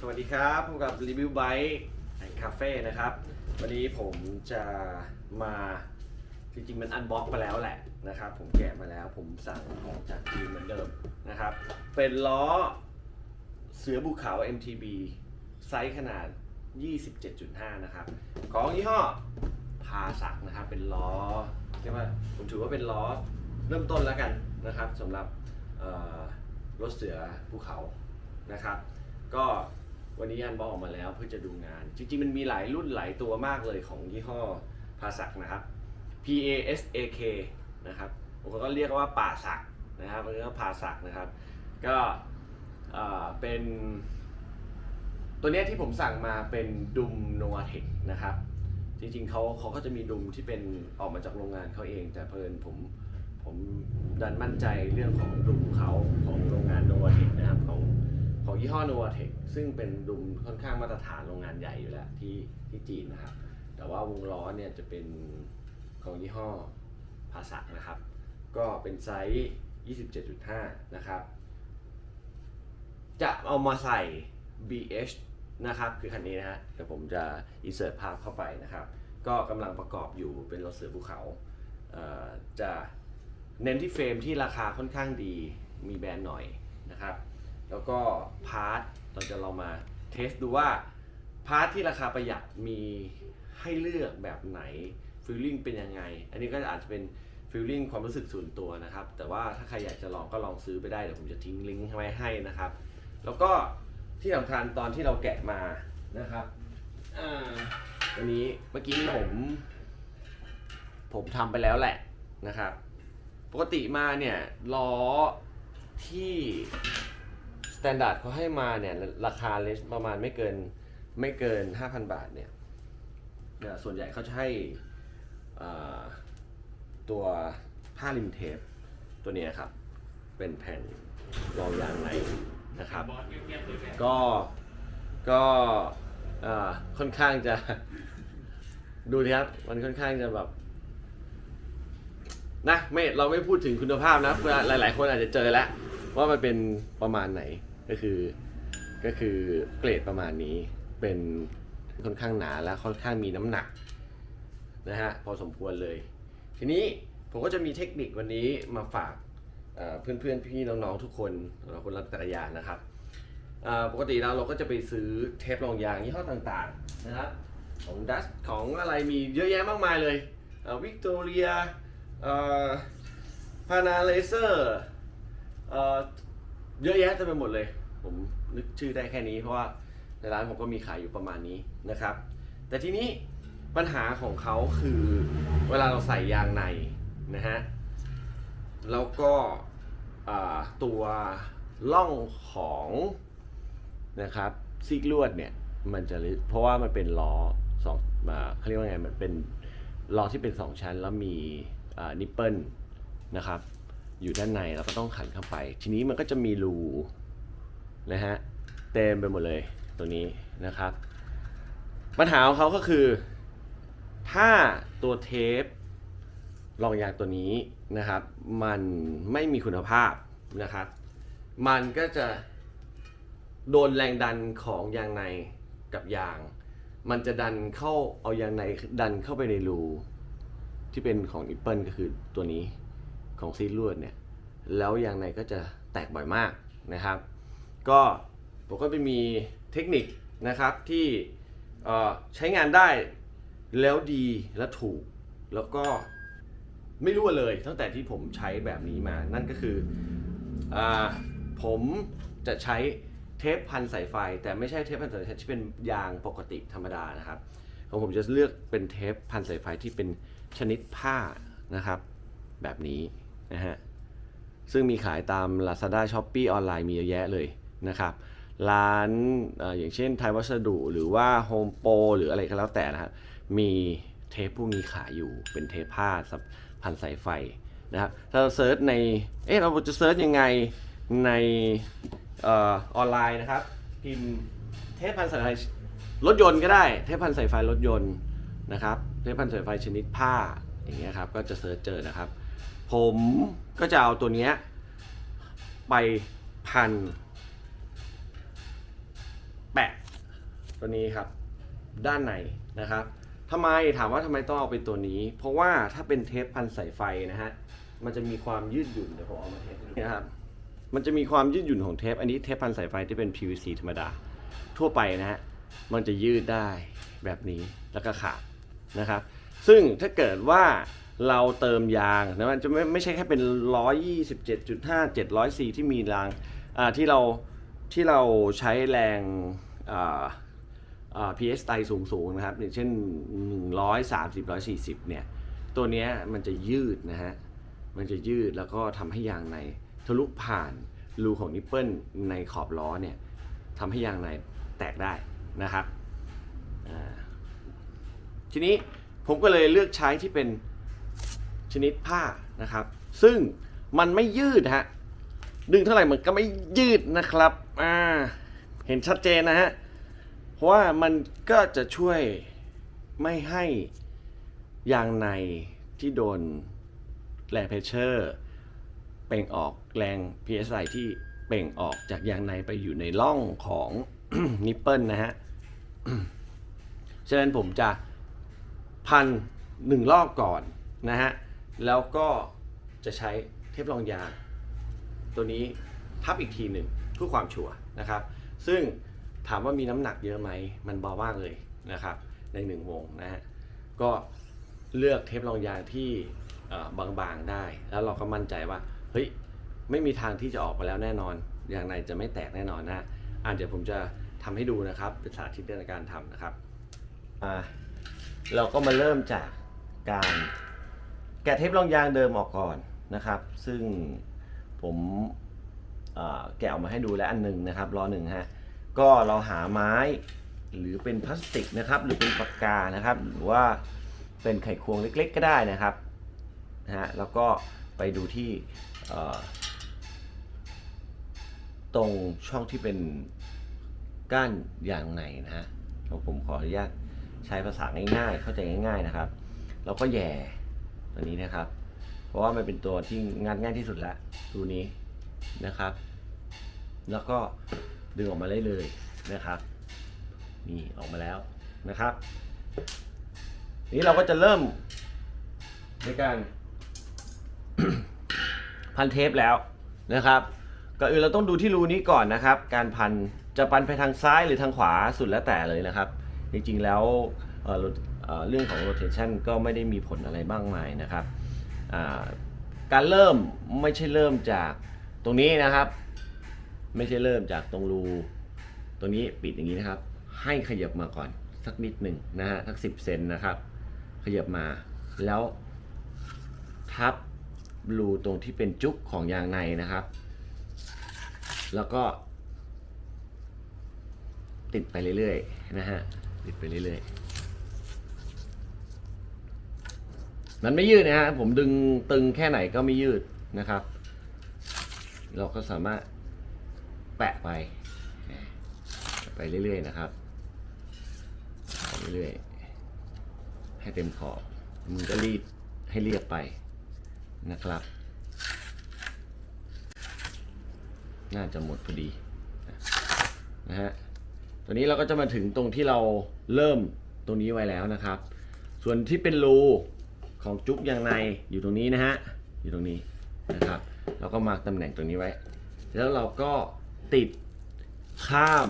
สวัสดีครับพบกับรีวิวไบค์คาเฟ่นะครับ วันนี้ผมจะมาจริงๆมันอันบ็อกมาแล้วแหละนะครับ ผมแกะมาแล้วผมสั่งของจากจีนเหมือนเดิมนะครับ เป็นล้อเสือภูเขา MTB ไซส์ขนาด 27.5 นะครับ ของยี่ห้อพาสักนะครับ เป็นล้อเรียกว่าผมถือว่าเป็นล้อเริ่มต้นแล้วกันนะครับสำหรับรถเสือภูเขานะครับ ก็ วันนี้อันบอกออกมาแล้วเพื่อจะดูงาน จริงๆ มันมีหลายรุ่นหลายตัวมากเลยของยี่ห้อพาสักนะครับ P A S A K นะครับบาก็เรียกว่าป่าสักนะครับมันก็พาสักนะครับ ก็เป็น ตัวนี้ที่ผมสั่งมาเป็นดุมโนวเทคนะครับ จริงๆเขาเขาก็จะมีดุมที่เป็นออกมาจากโรงงานเขาเอง แต่เพลินผมผมดันมั่นใจเรื่องของดุมเขาของโรงงานโนวเทคนะครับของ ของยี่ห้อโนวเทคซึ่งเป็นดุมค่อนข้างมาตรฐานโรงงานใหญ่อยู่แล้วที่ที่จีนนะครับ แต่ว่าวงล้อเนี่ยจะเป็นของยี่ห้อภาษานะครับ ก็เป็นไซส์ 27.5 นะครับ จะเอามาใส่ BH นะครับ คือคันนี้นะฮะเดี๋ยวผมจะ insert ภาพเข้าไปนะครับ ก็กำลังประกอบอยู่เป็นรถเสือภูเขาเจะเน้นที่เฟรมที่ราคาค่อนข้างดีมีแบรนด์หน่อยนะครับ แล้วก็พาร์ทเราจะลองมาเทสดูว่าพาร์ทที่ราคาประหยัดมีให้เลือกแบบไหนฟีลลิ่งเป็นยังไง อันนี้ก็อาจจะเป็นฟีลลิ่งความรู้สึกส่วนตัวนะครับ แต่ว่าถ้าใครอยากจะลองก็ลองซื้อไปได้เดี๋ยวผมจะทิ้งลิงก์ไว้ให้นะครับ แล้วก็ที่สำคัญตอนที่เราแกะมานะครับอันนี้เมื่อกี้ผม ผมทำไปแล้วแหละนะครับ ปกติมาเนี่ยล้อที่ แตนดาร์ดเขาให้มาเนี่ยราคาเลสประมาณไม่เกินไม่เกิน 5,000 บาทเนี่ยเอ่อส่วนใหญ่เขาจะให้ตัวผ้าริมเทปตัวนี้ครับ เป็นแผ่นรองยางในนะครับ ก็ก็ค่อนข้างจะดูดิครับ มันค่อนข้างจะแบบนะไม่เราไม่พูดถึงคุณภาพนะหลาย ๆ คนอาจจะเจอแล้วว่ามันเป็นประมาณไหน ก็คือก็คือเกรดประมาณนี้เป็นค่อนข้างหนาและค่อนข้างมีน้ำหนักนะฮะพอสมควรเลย ทีนี้ผมก็จะมีเทคนิควันนี้มาฝากเอ่อเพื่อนๆพี่น้องๆทุกคนสำหรับคนรักจักรยานนะครับปกติแล้วเราก็จะไปซื้อเทปรองยางยี่ห้อต่างๆนะครับของดัชของอะไรมีเยอะแยะมากมายเลยวิกตอเรียพานาเลเซอร์ เยอะแยะเต็มไปหมดเลย ผมนึกชื่อได้แค่นี้เพราะว่าในร้านผมก็มีขายอยู่ประมาณนี้นะครับ แต่ทีนี้ปัญหาของเขาคือเวลาเราใส่ยางในนะฮะแล้วก็ตัวล่องของนะครับซีกลวดเนี่ยมันจะลึกเพราะว่ามันเป็นล้อสองเขาเรียกว่าไงมันเป็นล้อที่เป็นสองชั้นแล้วมีนิปเปิลนะครับ อยู่ด้านในแล้วก็ต้องขันเข้าไป ทีนี้มันก็จะมีรูนะฮะเต็มไปหมดเลยตัวนี้นะครับ ปัญหาของเขาก็คือ ถ้าตัวเทปรองยางตัวนี้นะครับ มันไม่มีคุณภาพนะครับ มันก็จะโดนแรงดันของยางในกับยาง มันจะดันเข้าเอายางในดันเข้าไปในรูที่เป็นของอิปเปิลก็คือตัวนี้ ของซีลวดเนี่ยแล้วยางในก็จะแตกบ่อยมากนะครับ ก็ผมก็ไปมีเทคนิคนะครับที่ใช้งานได้แล้วดีและถูก แล้วก็ไม่รั่วเลยตั้งแต่ที่ผมใช้แบบนี้มา นั่นก็คืออผมจะใช้เทปพันสายไฟ แต่ไม่ใช่เทปพันสายไฟที่เป็นยางปกติธรรมดานะครับของผมจะเลือกเป็นเทปพันสายไฟที่เป็นชนิดผ้านะครับ แบบนี้ นะฮะซึ่งมีขายตาม Lazada s h o p e e ออนไลน์มีเยอะแยะเลยนะครับ ร้านออย่างเช่นไทยวัสดุหรือว่า Home Pro หรืออะไรก็แล้วแต่นะครับมีเทปพวกนี้ขายอยู่เป็นเทปผ้าสำพันสายไฟนะครับถ้าเราเซิร์ชใน เอ๊ะเราจะเซิร์ชยังไงในออออนไลน์นะครับ พิมพ์เทปพันสายไฟรถยนต์ก็ได้ เทปพันสายไฟรถยนต์นะครับ เทปพันสายไฟชนิดผ้าอย่างเงี้ยครับ ก็จะเซิร์ชเจอนะครับ ผมก็จะเอาตัวเนี้ยไปพันแปะตัวนี้ครับ ด้านในนะครับทำไมถามว่าทำไมต้องเอาเป็นตัวนี้ เพราะว่าถ้าเป็นเทปพันสายไฟนะฮะมันจะมีความยืดหยุ่นเดี๋ยวผมเอามาเทสให้นะครับมันจะมีความยืดหยุ่นของเทป อันนี้เทปพันสายไฟที่เป็น PVC ธรรมดา ทั่วไปนะฮะมันจะยืดได้แบบนี้แล้วก็ขาดนะครับ ซึ่งถ้าเกิดว่า เราเติมยางนะมันจะไม่ไม่ใช่แค่เป็น 127.5 700ที่มีรางอ่าที่เราที่เราใช้แรงอ่าอ่า PSI สูงสูงนะครับอย่างเช่น 130 140 เนี่ย ตัวเนี้ยมันจะยืดนะฮะ มันจะยืดแล้วก็ทำให้ยางในทะลุผ่านรูของนิปเปิลในขอบล้อเนี่ยทำให้ยางในแตกได้นะครับทีนี้ผมก็เลยเลือกใช้ที่เป็น ชนิดผ้านะครับ ซึ่งมันไม่ยืดฮะดึงเท่าไหร่มันก็ไม่ยืดนะครับอ่าเห็นชัดเจนนะฮะเพราะว่ามันก็จะช่วยไม่ให้ยางในที่โดนแรงเพรสเชอร์เป่งออกแรง PSI ที่เป่งออกจากยางในไปอยู่ในร่องของนิปเปิลนะฮะ ฉะนั้นผมจะพันหนึ่งรอบก่อนนะฮะ แล้วก็จะใช้เทปรองยางตัวนี้ทับอีกทีหนึ่งเพื่อความชัวร์นะครับ ซึ่งถามว่ามีน้ำหนักเยอะไหม มันเบามากเลยนะครับในหนึ่งวงนะฮะก็เลือกเทปรองยางที่บางๆได้ แล้วเราก็มั่นใจว่าเฮ้ยไม่มีทางที่จะออกมาแล้วแน่นอน อย่างในจะไม่แตกแน่นอนนะอ่าเดี๋ยวผมจะทำให้ดูนะครับ เป็นสาธิตในการทำนะครับอ่าเราก็มาเริ่มจากการ แกะเทปรองยางเดิมออกก่อนนะครับ ซึ่งผมแกะออกมาให้ดูแล้วอันหนึ่งนะครับรอหนึ่งฮะก็เราหาไม้หรือเป็นพลาสติกนะครับ หรือเป็นปากกานะครับ หรือว่าเป็นไขควงเล็ก ๆ ก็ได้นะครับนะฮะแล้วก็ไปดูที่ตรงช่องที่เป็นก้านยางในนะฮะผมขออนุญาตใช้ภาษาง่ายๆ เข้าใจง่าย ๆนะครับ เราก็แย่ ตัวนี้นะครับ เพราะว่ามันเป็นตัวที่งานง่ายที่สุดแล้วตัวนี้นะครับ แล้วก็ดึงออกมาได้เลยนะครับนี่ออกมาแล้วนะครับ นี้เราก็จะเริ่มในการพันเทปแล้วนะครับก่อนอื่นเราต้องดูที่รูนี้ก่อนนะครับ การพันจะพันไปทางซ้ายหรือทางขวาสุดแล้วแต่เลยนะครับ จริงๆแล้ว เรื่องของ rotation ก็ไม่ได้มีผลอะไรบ้างมายนะครับการเริ่มไม่ใช่เริ่มจากตรงนี้นะครับ ไม่ใช่เริ่มจากตรงรูตรงนี้ปิดอย่างนี้นะครับ ให้ขยับมาก่อนสักนิดหนึ่งนะฮะสักสิบเซนนะครับ ขยับมาแล้วทับรูตรงที่เป็นจุกของยางในนะครับ แล้วก็ ติดไปเรื่อยๆนะฮะติดไปเรื่อยๆ มันไม่ยืดนะฮะผมดึงตึงแค่ไหนก็ไม่ยืดนะครับ เราก็สามารถแปะไป ไปเรื่อยๆนะครับไปเรื่อยๆให้เต็มขอบมือก็รีดให้เรียบไปนะครับ น่าจะหมดพอดีนะฮะตัวนี้เราก็จะมาถึงตรงที่เราเริ่มตรงนี้ไว้แล้วนะครับ ส่วนที่เป็นรู ของจุ๊บยางในอยู่ตรงนี้นะฮะอยู่ตรงนี้นะครับเราก็มาตำแหน่งตรงนี้ไว้ แล้วเราก็ติดข้าม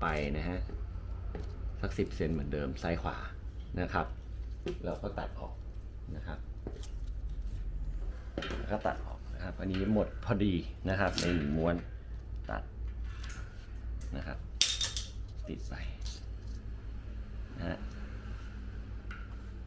ไปนะฮะสักสิบเซนเหมือนเดิมซ้ายขวานะครับ เราก็ตัดออกนะครับแล้วก็ตัดออกนะครับ อันนี้หมดพอดีนะครับ ในหนึ่งม้วนตัดนะครับ ติดไปนะฮะ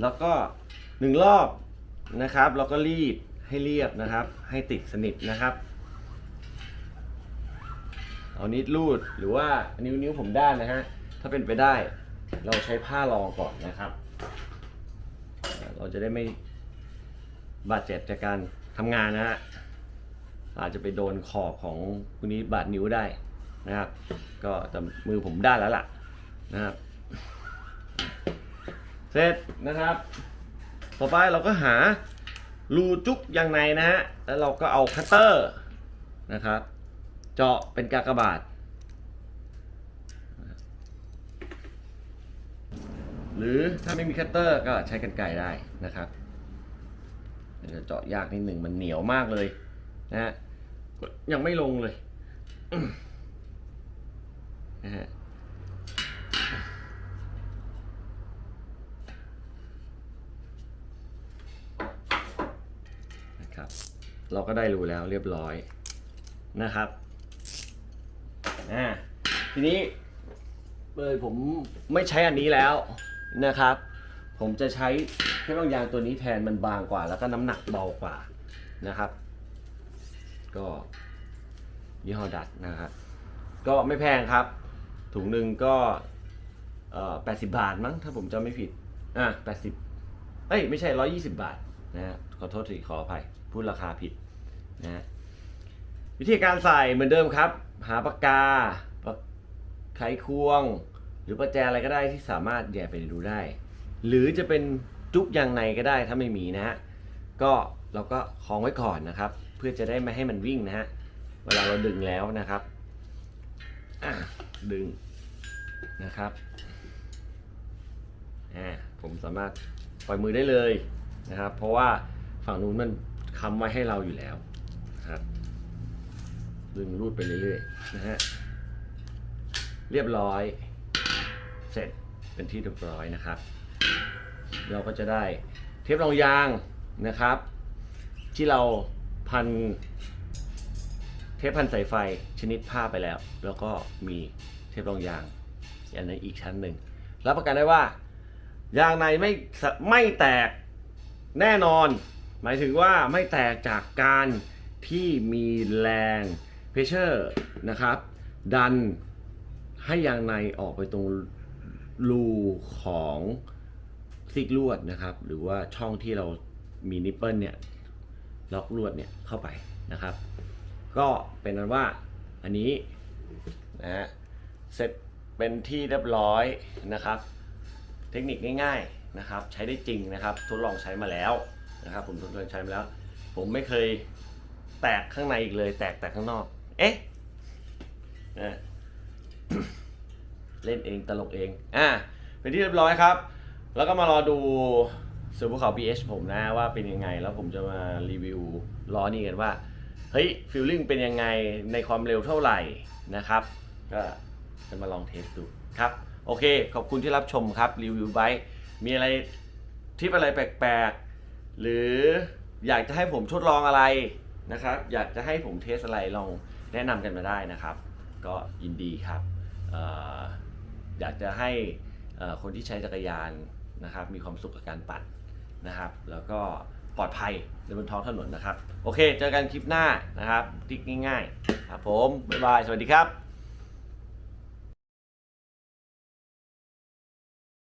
แล้วก็ หนึ่งรอบนะครับเราก็รีดให้เรียบนะครับ ให้ติดสนิทนะครับ เอานิดรูดหรือว่านิ้วนิ้วผมด้านนะฮะถ้าเป็นไปได้เราใช้ผ้ารองก่อนนะครับ เราจะได้ไม่บาดเจ็บจากการทำงานนะฮะอาจจะไปโดนขอบของคนนี้บาดนิ้วได้นะครับ ก็แต่มือผมได้แล้วล่ะนะครับ เสร็จนะครับ ต่อไปเราก็หารูจุกยางในนะฮะ แล้วเราก็เอาคัตเตอร์นะครับ เจาะเป็นกากบาท หรือถ้าไม่มีคัตเตอร์ก็ใช้กรรไกรได้นะครับจะเจาะยากนิดหนึ่งมันเหนียวมากเลยนะฮะยังไม่ลงเลยนะฮะ เราก็ได้รู้แล้วเรียบร้อยนะครับอ่าทีนี้เลยผมไม่ใช้อันนี้แล้วนะครับ ผมจะใช้เครื่องยางตัวนี้แทนมันบางกว่า แล้วก็น้ำหนักเบากว่านะครับ ก็ยี่ห้อดัดนะครับก็ไม่แพงครับ ถุงหนึ่งก็เอ่อแปดสิบาทมั้งถ้าผมจำไม่ผิดอะแปดสิบเอ้ยไม่ใช่ร้อยี่สิบาท นะขอโทษทีขออภัยพูดราคาผิดนะฮะวิธีการใส่เหมือนเดิมครับ หาปากกาไขควง หรือประแจอะไรก็ได้ที่สามารถแย่ไปดูได้ หรือจะเป็นจุกยางในก็ได้ถ้าไม่มีนะฮะก็เราก็คล้องไว้ก่อนนะครับ เพื่อจะได้ไม่ให้มันวิ่งนะฮะเวลาเราดึงแล้วนะครับดึงนะครับผมสามารถปล่อยมือได้เลย นะครับ เพราะว่าฝั่งนู้นมันค้ำไว้ให้เราอยู่แล้วนะครับดึงรูดไปเรื่อยๆนะฮะเรียบร้อย เสร็จเป็นที่เรียบร้อยนะครับ เราก็จะได้เทปรองยางนะครับ ที่เราพันเทปพันสายไฟชนิดผ้าไปแล้ว แล้วก็มีเทปรองยางอันนั้นอีกชั้นหนึ่งรับประกันได้ว่ายางในไม่ไม่แตก แน่นอน หมายถึงว่าไม่แตกจากการที่มีแรงเพเชอร์นะครับ ดันให้ยางในออกไปตรงรูของซิกลวดนะครับ หรือว่าช่องที่เรามีนิปเปิลเนี่ยล็อกลวดเนี่ยเข้าไปนะครับ ก็เป็นนั้นว่าอันนี้นะฮะเสร็จเป็นที่เรียบร้อยนะครับ เทคนิคง่ายๆ นะครับใช้ได้จริงนะครับทดลองใช้มาแล้วนะครับผมทดลองใช้มาแล้ว ผมไม่เคยแตกข้างในอีกเลย แตกแต่ข้างนอก เอ๊ะเล่นเองตลกเองอะเป็นที่เรียบร้อยครับ แล้วก็มารอดูเสือภูเขา BH ผมนะว่าเป็นยังไง แล้วผมจะมารีวิวล้อนี่กันว่าเฮ้ยฟิลลิ่งเป็นยังไงในความเร็วเท่าไหร่นะครับก็จะมาลองเทสดูครับ โอเค ขอบคุณที่รับชมครับรีวิวไบค์ มีอะไรทิปอะไรแปลกๆ หรืออยากจะให้ผมทดลองอะไรนะครับ อยากจะให้ผมเทสอะไรลองแนะนำกันมาได้นะครับ ก็ยินดีครับออยากจะให้คนที่ใช้จักรยานนะครับ มีความสุขกับการปั่นนะครับ แล้วก็ปลอดภัยในบนท้องถนนนะครับ โอเค เจอกันคลิปหน้านะครับทิกง่ายๆ ครับผม บ๊ายบาย สวัสดีครับ